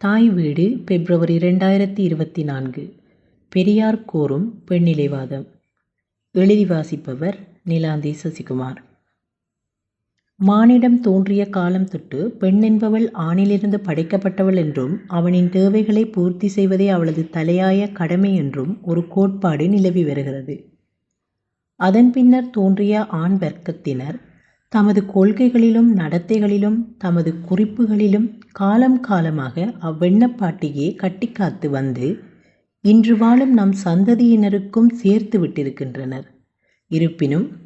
தாய் வீடு பிப்ரவரி ரெண்டாயிரத்தி இருபத்தி நான்கு. பெரியார் கோரும் பெண்ணிலைவாதம். எழுதி வாசிப்பவர் நிலாந்தி சசிகுமார். மானிடம் தோன்றிய காலம் தொட்டு பெண் என்பவள் ஆணிலிருந்து படைக்கப்பட்டவள் என்றும் அவனின் தேவைகளை பூர்த்தி செய்வதே அவளது தலையாய கடமை என்றும் ஒரு கோட்பாடு நிலவி வருகிறது. அதன் பின்னர் தோன்றிய ஆண் வர்க்கத்தினர் தமது கொள்கைகளிலும் நடத்தைகளிலும் தமது குறிப்புகளிலும் காலம் காலமாக அவ்வெண்ணப்பாட்டையே கட்டிக்காத்து வந்து இன்று வாழும் நம் சந்ததியினருக்கும் சேர்த்து விட்டிருக்கின்றனர். இருப்பினும்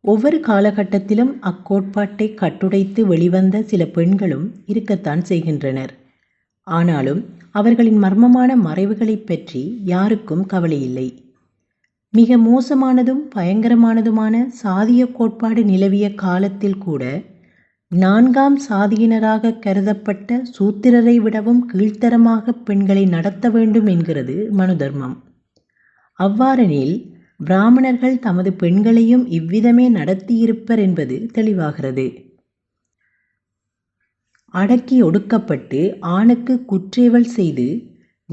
ஒவ்வொரு காலகட்டத்திலும் அக்கோட்பாட்டை கட்டுடைத்து வெளிவந்த சில பெண்களும் இருக்கத்தான் செய்கின்றனர். ஆனாலும் அவர்களின் மர்மமான மறைவுகளைப் பற்றி யாருக்கும் கவலையில்லை. மிக மோசமானதும் பயங்கரமானதுமான சாதிய கோட்பாடு நிலவிய காலத்தில் கூட நான்காம் சாதியினராக கருதப்பட்ட சூத்திரரை விடவும் கீழ்த்தரமாக பெண்களை நடத்த வேண்டும் என்கிறது மனு தர்மம் அவ்வாறெனில் பிராமணர்கள் தமது பெண்களையும் இவ்விதமே நடத்தியிருப்பர் என்பது தெளிவாகிறது. அடக்கி ஒடுக்கப்பட்டு ஆணுக்கு குற்றேவல் செய்து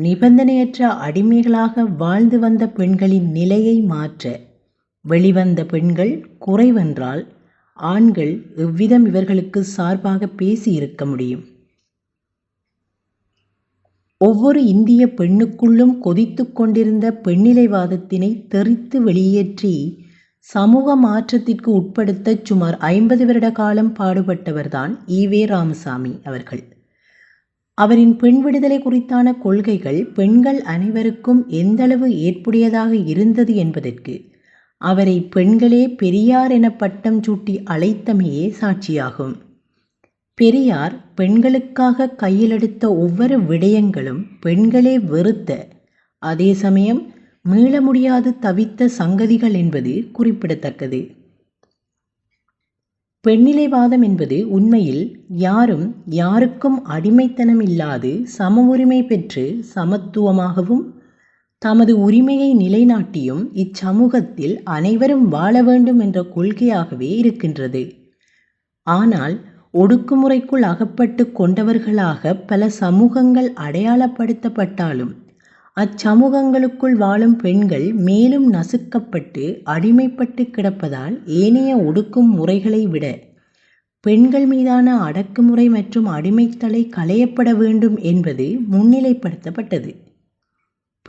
நிபந்தனையற்ற அடிமைகளாக வாழ்ந்து வந்த பெண்களின் நிலையை மாற்ற வெளிவந்த பெண்கள் குறைவென்றால் ஆண்கள் எவ்விதம் இவர்களுக்கு சார்பாக பேசியிருக்க முடியும்? ஒவ்வொரு இந்திய பெண்ணுக்குள்ளும் கொதித்து கொண்டிருந்த பெண்ணிலைவாதத்தினை தெறித்து வெளியேற்றி சமூக மாற்றத்திற்கு உட்படுத்த சுமார் ஐம்பது வருட காலம் பாடுபட்டவர்தான் ஈவே ராமசாமி அவர்கள். அவரின் பெண் விடுதலை குறித்தான கொள்கைகள் பெண்கள் அனைவருக்கும் எந்தளவு ஏற்புடையதாக இருந்தது என்பதற்கு அவரை பெண்களே பெரியார் என பட்டம் சூட்டி அழைத்தமையே சாட்சியாகும். பெரியார் பெண்களுக்காக கையிலெடுத்த ஒவ்வொரு விடயங்களும் பெண்களே வெறுத்த அதே சமயம் மீள முடியாது தவித்த சங்கதிகள் என்பது குறிப்பிடத்தக்கது. பெண்ணிலைவாதம் என்பது உண்மையில் யாரும் யாருக்கும் அடிமைத்தனம் இல்லாது சம உரிமை பெற்று சமத்துவமாகவும் தமது உரிமையை நிலைநாட்டியும் இச்சமூகத்தில் அனைவரும் வாழ வேண்டும் என்ற கொள்கையாகவே இருக்கின்றது. ஆனால் ஒடுக்குமுறைக்குள் அகப்பட்டு கொண்டவர்களாக பல சமூகங்கள் அடையாளப்படுத்தப்பட்டாலும் அச்சமூகங்களுக்குள் வாழும் பெண்கள் மேலும் நசுக்கப்பட்டு அடிமைப்பட்டு கிடப்பதால் ஏனைய ஒடுக்கும் முறைகளை விட பெண்கள் மீதான அடக்குமுறை மற்றும் அடிமைத்தலை களையப்பட வேண்டும் என்பது முன்னிலைப்படுத்தப்பட்டது.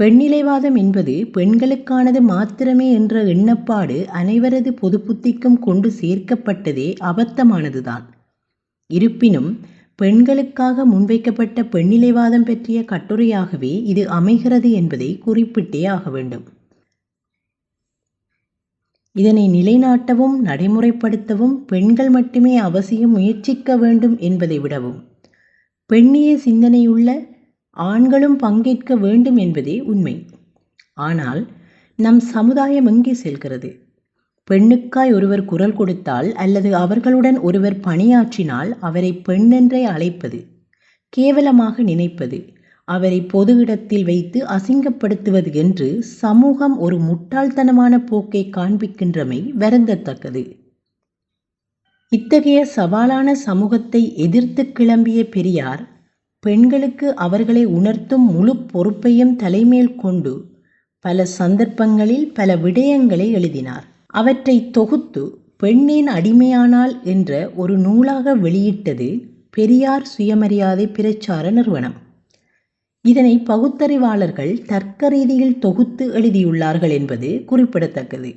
பெண்ணிலைவாதம் என்பது பெண்களுக்கானது மாத்திரமே என்ற எண்ணப்பாடு அனைவரது பொது புத்திக்கும் கொண்டு சேர்க்கப்பட்டதே அபத்தமானதுதான். இருப்பினும் பெண்களுக்காக முன்வைக்கப்பட்ட பெண்ணிலைவாதம் பற்றிய கட்டுரையாகவே இது அமைகிறது என்பதை குறிப்பிட்டே ஆக வேண்டும். இதனை நிலைநாட்டவும் நடைமுறைப்படுத்தவும் பெண்கள் மட்டுமே அவசியம் முயற்சிக்க வேண்டும் என்பதை விடவும் பெண்ணிய சிந்தனையுள்ள ஆண்களும் பங்கேற்க வேண்டும் என்பதே உண்மை. ஆனால் நம் சமுதாயம் எங்கே செல்கிறது? பெண்ணுக்காய் ஒருவர் குரல் கொடுத்தால் அல்லது அவர்களுடன் ஒருவர் பணியாற்றினால் அவரை பெண்ணென்றே அழைப்பது கேவலமாக நினைப்பது அவரை பொது இடத்தில் வைத்து அசிங்கப்படுத்துவது என்று சமூகம் ஒரு முட்டாள்தனமான போக்கை காண்பிக்கின்றமை வருந்தத்தக்கது. இத்தகைய சவாலான சமூகத்தை எதிர்த்து கிளம்பிய பெரியார் பெண்களுக்கு அவர்களை உணர்த்தும் முழு பொறுப்பையும் தலைமேல் கொண்டு பல சந்தர்ப்பங்களில் பல விடயங்களை எழுதினார். அவற்றை தொகுத்து பெண்ணின் அடிமையானால் என்ற ஒரு நூலாக வெளியிட்டது பெரியார் சுயமரியாதை பிரச்சார நிறுவனம். இதனை பகுத்தறிவாளர்கள் தர்க்க ரீதியில் தொகுத்து எழுதியுள்ளார்கள் என்பது குறிப்பிடத்தக்கது.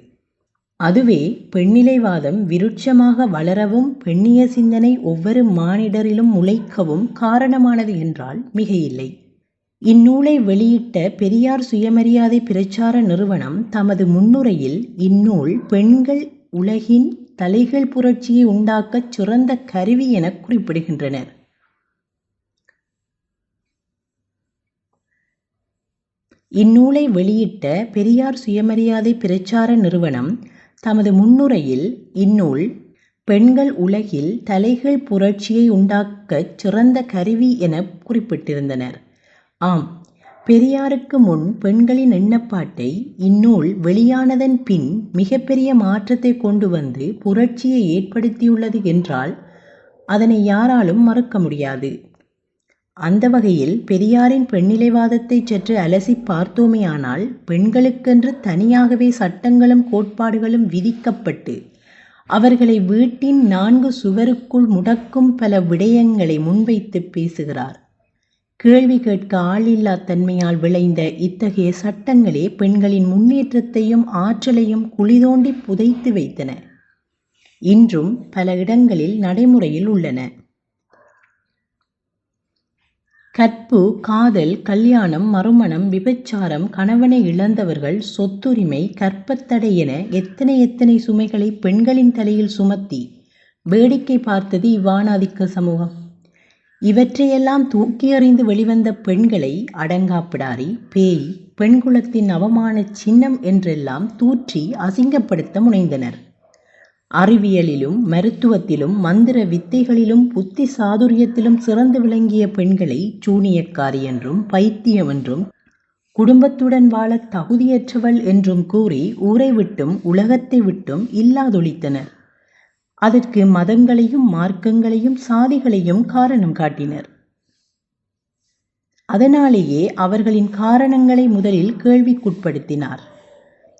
அதுவே பெண்ணிலைவாதம் விருட்சமாக வளரவும் பெண்ணிய சிந்தனை ஒவ்வொரு மானிடரிலும் முளைக்கவும் காரணமானது என்றால் மிகையில்லை. இந்நூலை வெளியிட்ட பெரியார் சுயமரியாதை பிரச்சார நிறுவனம் தமது முன்னுரையில் இந்நூல் பெண்கள் உலகின் தலைகள் புரட்சியை உண்டாக்கச் சிறந்த கருவி என குறிப்பிடுகின்றனர். இந்நூலை வெளியிட்ட பெரியார் சுயமரியாதை பிரச்சார நிறுவனம் தமது முன்னுரையில் இந்நூல் பெண்கள் உலகில் தலைகள் புரட்சியை உண்டாக்கச் சிறந்த கருவி என குறிப்பிட்டிருந்தனர். ஆம். பெரியாருக்கு முன் பெண்களின் எண்ணப்பாட்டை இந்நூல் வெளியானதன் பின் மிகப்பெரிய மாற்றத்தை கொண்டு வந்து புரட்சியை ஏற்படுத்தியுள்ளது என்றால் அதனை யாராலும் மறுக்க முடியாது. அந்த வகையில் பெரியாரின் பெண்ணிலைவாதத்தை சற்று அலசி பார்த்தோமேயானால் பெண்களுக்கென்று தனியாகவே சட்டங்களும் கோட்பாடுகளும் விதிக்கப்பட்டு அவர்களை வீட்டின் நான்கு சுவருக்குள் முடக்கும் பல விடயங்களை முன்வைத்துப் பேசுகிறார். கேள்வி கேட்க ஆளில்லா தன்மையால் விளைந்த இத்தகைய சட்டங்களே பெண்களின் முன்னேற்றத்தையும் ஆற்றலையும் குளிதோண்டி புதைத்து வைத்தன. இன்றும் பல இடங்களில் நடைமுறையில் உள்ளன. கற்பு காதல் கல்யாணம் மறுமணம் விபச்சாரம் கணவனை இழந்தவர்கள் சொத்துரிமை கற்பத்தடை என எத்தனை எத்தனை சுமைகளை பெண்களின் தலையில் சுமத்தி வேடிக்கை பார்த்தது இவ்வாணாதிக்க சமூகம். இவற்றையெல்லாம் தூக்கி எறிந்து வெளிவந்த பெண்களை அடங்காப்பிடாரி பேய் பெண்குலத்தின் அவமான சின்னம் என்றெல்லாம் தூற்றி அசிங்கப்படுத்த முனைந்தனர். அறிவியலிலும் மருத்துவத்திலும் மந்திர வித்தைகளிலும் புத்தி சாதுரியத்திலும் சிறந்து விளங்கிய பெண்களை சூனியக்காரி என்றும் பைத்தியம் என்றும் குடும்பத்துடன் வாழ தகுதியற்றவள் என்றும் கூறி ஊரை விட்டும் உலகத்தை விட்டும் இல்லாதொழித்தனர். அதற்கு மதங்களையும் மார்க்கங்களையும் சாதிகளையும் காரணம் காட்டினர். அதனாலேயே அவர்களின் காரணங்களை முதலில் கேள்விக்குட்படுத்தினார்.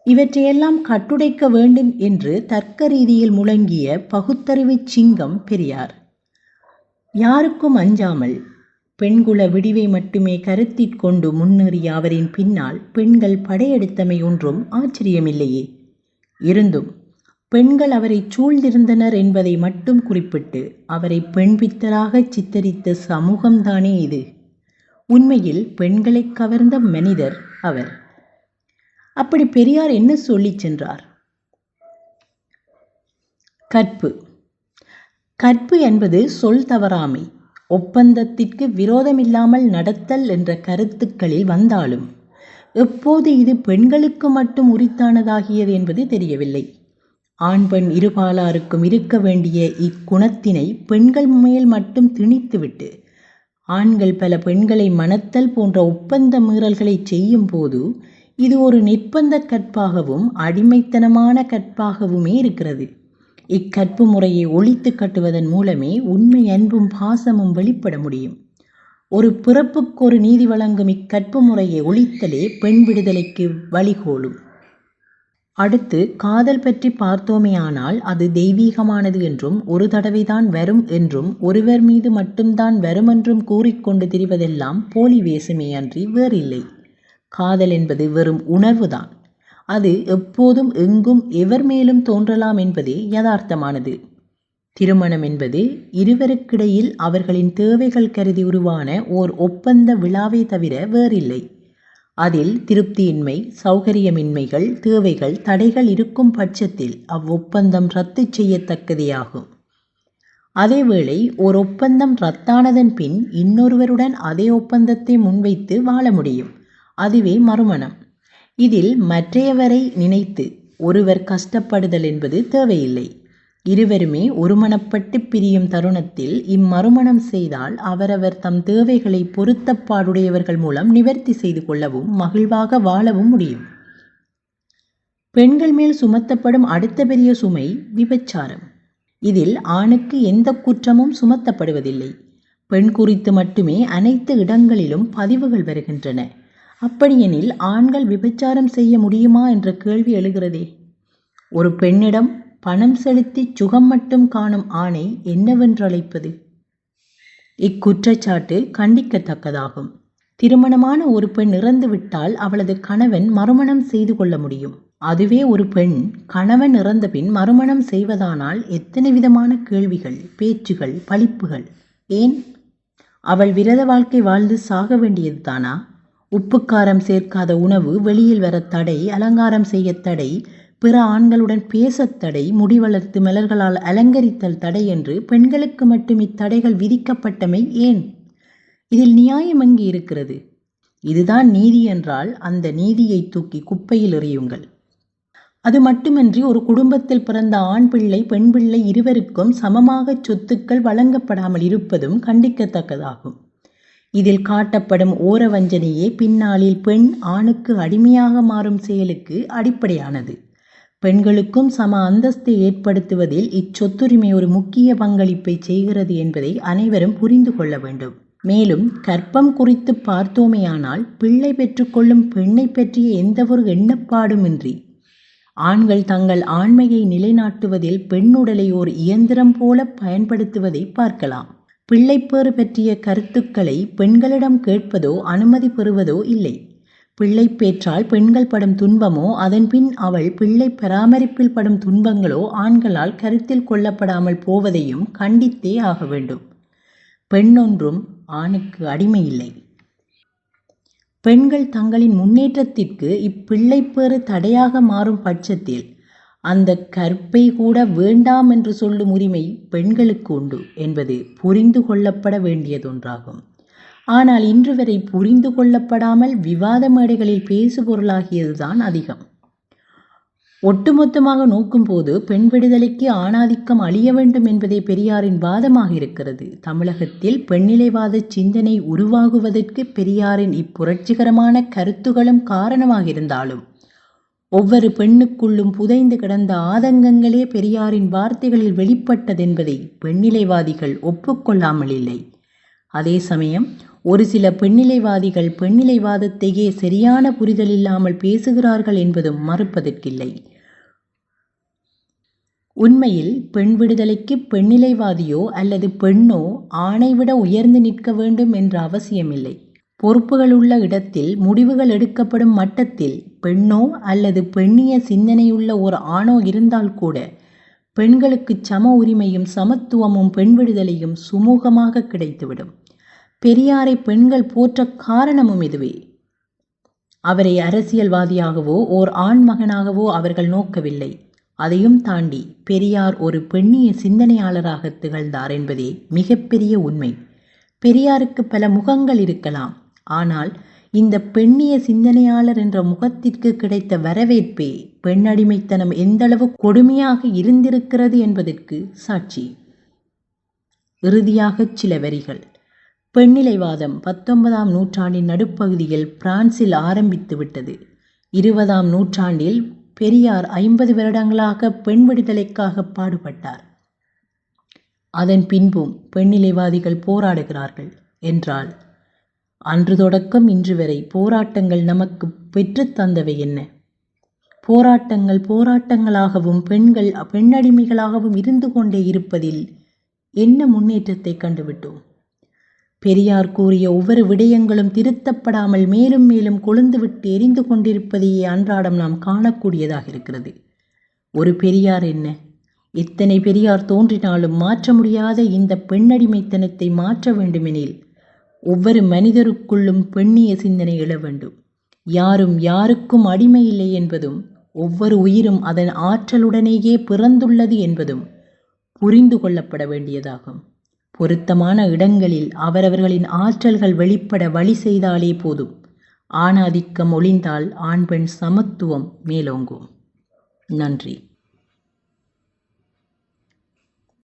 இவற்றையெல்லாம் கட்டுடைக்க வேண்டும் என்று தர்க்க ரீதியில் முழங்கிய பகுத்தறிவுச் சிங்கம் பெரியார். யாருக்கும் அஞ்சாமல் பெண்குல விடிவை மட்டுமே கருத்திற்கொண்டு முன்னேறிய அவரின் பின்னால் பெண்கள் படையெடுத்தமை ஒன்றும் ஆச்சரியமில்லையே. இருந்தும் பெண்கள் அவரை சூழ்ந்திருந்தனர் என்பதை மட்டும் குறிப்பிட்டு அவரை பெண்பித்தராக சித்தரித்த சமூகம்தானே இது. உண்மையில் பெண்களை கவர்ந்த மனிதர் அவர். அப்படி பெரியார் என்ன சொல்லிச் சென்றார்? கற்பு. கற்பு என்பது சொல் தவறாமை ஒப்பந்தத்திற்கு விரோதமில்லாமல் நடத்தல் என்ற கருத்துக்களில் வந்தாலும் எப்போது இது பெண்களுக்கு மட்டும் உரித்தானதாகியது என்பது தெரியவில்லை. ஆண் பெண் இருபாலாருக்கும் இருக்க வேண்டிய இக்குணத்தினை பெண்கள் மேல் மட்டும் திணித்துவிட்டு ஆண்கள் பல பெண்களை மணத்தல் போன்ற ஒப்பந்த மீறல்களை செய்யும் போது இது ஒரு நிர்பந்த கற்பாகவும் அடிமைத்தனமான கற்பாகவுமே இருக்கிறது. இக்கற்பு முறையை ஒழித்து கட்டுவதன் மூலமே உண்மை அன்பும் பாசமும் வெளிப்பட முடியும். ஒரு பிறப்புக்கு ஒரு நீதி வழங்கும் இக்கற்பு முறையை ஒழித்தலே பெண் விடுதலைக்கு வழிகோலும். அடுத்து காதல் பற்றி பார்த்தோமேயானால் அது தெய்வீகமானது என்றும் ஒரு தடவைதான் வரும் என்றும் ஒருவர் மீது மட்டும்தான் வரும் என்றும் கூறிக்கொண்டு திரிவதெல்லாம் போலி வேஷமே அன்றி வேறில்லை. காதல் என்பது வெறும் உணர்வுதான். அது எப்போதும் எங்கும் எவர் மேலும் தோன்றலாம் என்பதே யதார்த்தமானது. திருமணம் என்பது இருவருக்கிடையில் அவர்களின் தேவைகள் கருதி உருவான ஓர் ஒப்பந்த விழாவே தவிர வேறில்லை. அதில் திருப்தியின்மை சௌகரியமின்மைகள் தேவைகள் தடைகள் இருக்கும் பட்சத்தில் அவ்வொப்பந்தம் ரத்து செய்யத்தக்கதேயாகும். அதேவேளை ஓர் ஒப்பந்தம் ரத்தானதன் பின் இன்னொருவருடன் அதே ஒப்பந்தத்தை முன்வைத்து வாழ முடியும். அதுவே மறுமணம். இதில் மற்றையவரை நினைத்து ஒருவர் கஷ்டப்படுதல் என்பது தேவையில்லை. இருவருமே ஒருமனப்பட்டு பிரியும் தருணத்தில் இம்மறுமணம் செய்தால் அவரவர் தம் தேவைகளை பொருத்தப்பாடுடையவர்கள் மூலம் நிவர்த்தி செய்து கொள்ளவும் மகிழ்வாக வாழவும் முடியும். பெண்கள் மேல் சுமத்தப்படும் அடுத்த பெரிய சுமை விபச்சாரம். இதில் ஆணுக்கு எந்த குற்றமும் சுமத்தப்படுவதில்லை. பெண் குறித்து மட்டுமே அனைத்து இடங்களிலும் பதிவுகள் வருகின்றன. அப்படியெனில் ஆண்கள் விபச்சாரம் செய்ய முடியுமா என்ற கேள்வி எழுகிறதே. ஒரு பெண்ணிடம் பணம் செலுத்தி சுகம் மட்டும் காணும் ஆணை என்னவென்றழைப்பது? இக்குற்றச்சாட்டு கண்டிக்கத்தக்கதாகும். திருமணமான ஒரு பெண் இறந்துவிட்டால் அவளது கணவன் மறுமணம் செய்து கொள்ள முடியும். அதுவே ஒரு பெண் கணவன் இறந்த பின் மறுமணம் செய்வதானால் எத்தனை விதமான கேள்விகள் பேச்சுகள் பழிப்புகள்? ஏன்? அவள் விரத வாழ்க்கை வாழ்ந்து சாக வேண்டியது தானா? உப்புக்காரம் சேர்க்காத உணவு வெளியில் வர தடை அலங்காரம் செய்ய தடை பிற ஆண்களுடன் பேசத் தடை முடி வளர்த்து மலர்களால் அலங்கரித்தல் தடை என்று பெண்களுக்கு மட்டும் இத்தடைகள் விதிக்கப்பட்டமை ஏன்? இதில் நியாயம் எங்கு இருக்கிறது? இதுதான் நீதி என்றால் அந்த நீதியை தூக்கி குப்பையில் எறியுங்கள். அது மட்டுமின்றி ஒரு குடும்பத்தில் பிறந்த ஆண் பிள்ளை பெண் பிள்ளை இருவருக்கும் சமமாக சொத்துக்கள் வழங்கப்படாமல் இருப்பதும் கண்டிக்கத்தக்கதாகும். இதில் காட்டப்படும் ஓர வஞ்சனையே பின்னாளில் பெண் ஆணுக்கு அடிமையாக மாறும் செயலுக்கு அடிப்படையானது. பெண்களுக்கும் சம அந்தஸ்தை ஏற்படுத்துவதில் இச்சொத்துரிமை ஒரு முக்கிய பங்களிப்பை செய்கிறது என்பதை அனைவரும் புரிந்து கொள்ள வேண்டும். மேலும் கற்பம் குறித்து பார்த்தோமேயானால் பிள்ளை பெற்றுக்கொள்ளும் பெண்ணை பற்றிய எந்தவொரு எண்ணப்பாடுமின்றி ஆண்கள் தங்கள் ஆண்மையை நிலைநாட்டுவதில் பெண்ணுடலை ஓர் இயந்திரம் போல பயன்படுத்துவதை பார்க்கலாம். பிள்ளைப்பேறு பற்றிய கருத்துக்களை பெண்களிடம் கேட்பதோ அனுமதி பெறுவதோ இல்லை. பிள்ளை பேற்றால் பெண்கள் படும் துன்பமோ அதன்பின் அவள் பிள்ளை பராமரிப்பில் படும் துன்பங்களோ ஆண்களால் கருத்தில் கொள்ளப்படாமல் போவதையும் கண்டித்தே ஆக வேண்டும். பெண்ணொன்றும் ஆணுக்கு அடிமையில்லை பெண்கள் தங்களின் முன்னேற்றத்திற்கு இப்பிள்ளைப்பேறு தடையாக மாறும் பட்சத்தில் அந்த கற்பை கூட வேண்டாம் என்று சொல்லும் உரிமை பெண்களுக்கு உண்டு என்பது புரிந்து கொள்ளப்பட வேண்டியதொன்றாகும். ஆனால் இன்று வரை புரிந்து கொள்ளப்படாமல் விவாத மேடைகளில் பேசுபொருளாகியதுதான் அதிகம். ஒட்டுமொத்தமாக நோக்கும்போது பெண் விடுதலைக்கு ஆணாதிக்கம் அழிய வேண்டும் என்பதே பெரியாரின் வாதமாக இருக்கிறது. தமிழகத்தில் பெண்ணிலைவாத சிந்தனை உருவாகுவதற்கு பெரியாரின் இப்புரட்சிகரமான கருத்துகளும் காரணமாக இருந்தாலும் ஒவ்வொரு பெண்ணுக்குள்ளும் புதைந்து கிடந்த ஆதங்கங்களே பெரியாரின் வார்த்தைகளில் வெளிப்பட்டதென்பதை பெண்ணிலைவாதிகள் ஒப்புக்கொள்ளாமல் இல்லை அதே சமயம் ஒரு சில பெண்ணிலைவாதிகள் பெண்ணிலைவாதத்தையே சரியான புரிதல் இல்லாமல் பேசுகிறார்கள் என்பதும் மறுப்பதற்கில்லை. உண்மையில் பெண் விடுதலைக்கு பெண்ணிலைவாதியோ அல்லது பெண்ணோ ஆணை விட உயர்ந்து நிற்க வேண்டும் என்ற அவசியமில்லை. பொறுப்புகள் உள்ள இடத்தில் முடிவுகள் எடுக்கப்படும் மட்டத்தில் பெண்ணோ அல்லது பெண்ணிய சிந்தனையுள்ள ஒரு ஆணோ இருந்தால் கூட பெண்களுக்கு சம உரிமையும் சமத்துவமும் பெண் விடுதலையும் சுமூகமாக கிடைத்துவிடும். பெரியாரை பெண்கள் போற்ற காரணமும் இதுவே. அவரை அரசியல்வாதியாகவோ ஓர் ஆண்மகனாகவோ அவர்கள் நோக்கவில்லை. அதையும் தாண்டி பெரியார் ஒரு பெண்ணிய சிந்தனையாளராக திகழ்ந்தார் என்பதே மிகப்பெரிய உண்மை. பெரியாருக்கு பல முகங்கள் இருக்கலாம். ஆனால் இந்த பெண்ணிய சிந்தனையாளர் என்ற முகத்திற்கு கிடைத்த வரவேற்பே பெண்ணடிமைத்தனம் எந்தளவு கொடுமையாக இருந்திருக்கிறது என்பதற்கு சாட்சி. இறுதியாக சில வரிகள். பெண்ணிலைவாதம் பத்தொன்பதாம் நூற்றாண்டின் நடுப்பகுதியில் பிரான்சில் ஆரம்பித்து விட்டது. இருபதாம் நூற்றாண்டில் பெரியார் ஐம்பது வருடங்களாக பெண் விடுதலைக்காக பாடுபட்டார். அதன் பின்பும் பெண்ணிலைவாதிகள் போராடுகிறார்கள் என்றால் அன்று தொடக்கம் இன்று வரை போராட்டங்கள் நமக்கு பெற்றுத் தந்தவை என்ன? போராட்டங்கள் போராட்டங்களாகவும் பெண்கள் பெண்ணடிமைகளாகவும் இருந்து கொண்டே இருப்பதில் என்ன முன்னேற்றத்தை கண்டுவிட்டோம்? பெரியார் கூறிய ஒவ்வொரு விடயங்களும் திருத்தப்படாமல் மேலும் மேலும் கொழுந்துவிட்டு எரிந்து கொண்டிருப்பதையே அன்றாடம் நாம் காணக்கூடியதாக இருக்கிறது. ஒரு பெரியார் என்ன? எத்தனை பெரியார் தோன்றினாலும் மாற்ற முடியாத இந்த பெண்ணடிமைத்தனத்தை மாற்ற வேண்டுமெனில் ஒவ்வொரு மனிதருக்குள்ளும் பெண்ணிய சிந்தனை எழ வேண்டும். யாரும் யாருக்கும் அடிமை இல்லை என்பதும் ஒவ்வொரு உயிரும் அதன் ஆற்றலுடனேயே பிறந்துள்ளது என்பதும் புரிந்து கொள்ளப்பட வேண்டியதாகும். பொருத்தமான இடங்களில் அவரவர்களின் ஆற்றல்கள் வெளிப்பட வழி செய்தாலே போதும். ஆணாதிக்கம் ஒளிந்தால் ஆண் பெண் சமத்துவம் மேலோங்கும். நன்றி.